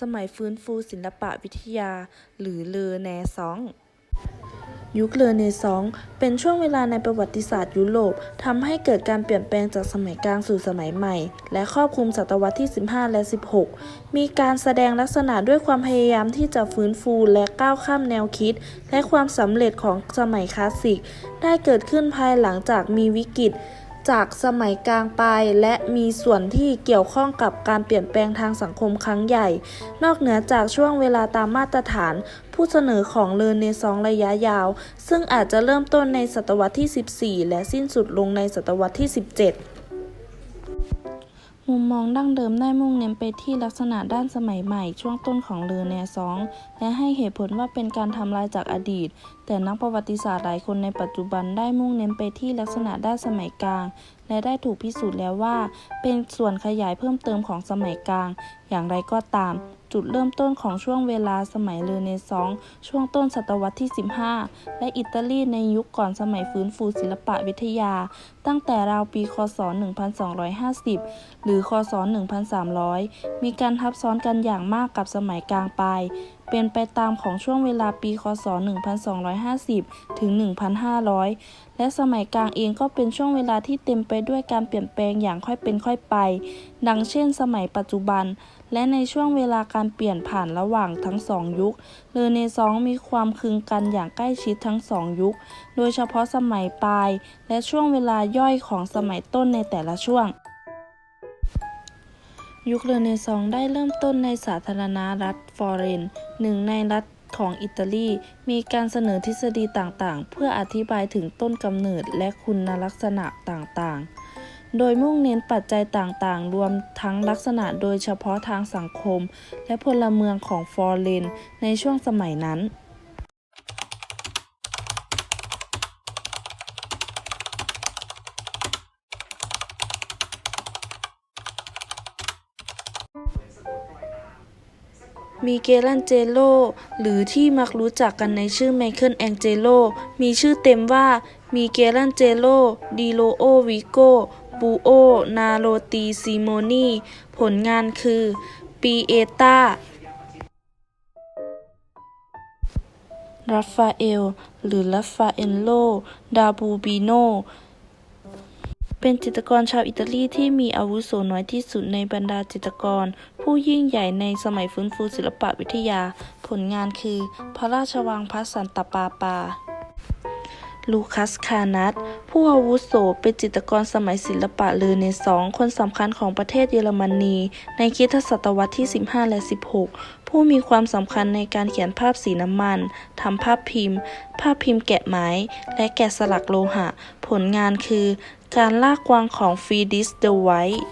สมัยฟื้นฟูศิลปะวิทยา หรือเลอแนซองยุคเลอเนซองเป็นช่วงเวลาในประวัติศาสตร์ยุโรปทำให้เกิดการเปลี่ยนแปลงจากสมัยกลางสู่สมัยใหม่ และครอบคลุมศตวรรษที่ 15 และ 16 มีการแสดงลักษณะด้วยความพยายามที่จะฟื้นฟูและก้าวข้ามแนวคิด และความสำเร็จของสมัยคลาสสิก ได้เกิดขึ้นภายหลังจากมีวิกฤต จากสมัยกลางไป และมีส่วนที่เกี่ยวข้องกับการเปลี่ยนแปลงทางสังคมครั้งใหญ่ นอกเหนือจากช่วงเวลาตามมาตรฐาน ผู้เสนอของเลอเนซองระยะยาว ซึ่งอาจจะเริ่มต้นในศตวรรษที่ 14 และสิ้นสุดลงในศตวรรษที่ 17 มุมมองดั้งเดิมได้มุ่งเน้นไปที่ลักษณะด้านสมัยใหม่ ช่วงต้นของเลอเนซอง และให้เหตุผลว่าเป็นการทำลายจากอดีต แต่นักประวัติศาสตร์หลายคนในปัจจุบันได้มุ่งเน้นไปที่ลักษณะด้านสมัยกลาง และได้ถูกพิสูจน์แล้วว่า เป็นส่วนขยายเพิ่มเติมของสมัยกลาง อย่างไรก็ตาม จุดเริ่มต้นของช่วงเวลาสมัยเรเนซองส์ช่วงต้นศตวรรษที่ 15 และอิตาลีในยุคก่อนสมัยฟื้นฟูศิลปะวิทยา ตั้งแต่ราวปี คศ 1250 หรือ คศ 1300 มีการทับซ้อนกันอย่างมากกับสมัยกลางปลาย เป็นไปตามของช่วงเวลาปี คศ 1250 ถึง 1500 และสมัยกลางเองก็เป็นช่วงเวลาที่เต็มไปด้วยการเปลี่ยนแปลงอย่างค่อยเป็นค่อยไป ดังเช่นสมัยปัจจุบัน และในช่วงเวลาการเปลี่ยนผ่านระหว่างทั้งสองยุคเรเนซองมีความคลึงกันอย่างใกล้ชิดทั้งสองยุค โดยเฉพาะสมัยปลาย และช่วงเวลาย่อยของสมัยต้นในแต่ละช่วง ยุคเรเนซองส์ได้เริ่มต้นในสาธารณรัฐฟลอเรนหนึ่งในรัฐของอิตาลี มีการเสนอทฤษฎีต่างๆ เพื่ออธิบายถึงต้นกำเนิดและคุณลักษณะต่างๆ โดยมุ่งเน้นปัจจัยต่างๆ รวมทั้งลักษณะโดยเฉพาะทางสังคม และพลเมืองของฟลอเรนในช่วงสมัยนั้น มิเกลันเจโล หรือที่มักรู้จักกันในชื่อไมเคิลแองเจโล มีชื่อเต็มว่ามิเกลันเจโล ดิโลโอวิโกบูโอ นาโรติซิโมนี ผลงานคือปีเอตาราฟาเอล หรือราฟาเอลโล ดาบูบิโน เป็นจิตรกรชาวอิตาลีที่มีอาวุโสน้อยที่สุดในบรรดาจิตรกร ผู้ยิ่งใหญ่ในสมัยฟื้นฟูศิลปวิทยา ผลงานคือ พระราชวังพระสันตปาปา ลูคัส คานัตผู้อาวุโสเป็นจิตรกรสมัยศิลปะเลอเนซองคนสำคัญของประเทศเยอรมนี ในคริสตศตวรรษที่ 15 และ 16 ผู้มีความสำคัญในการเขียนภาพสีน้ำมันทำภาพพิมพ์ ภาพพิมพ์แกะไม้ และแกะสลักโลหะ ผลงานคือ การลากวางของฟรีดิสเดอะไวท์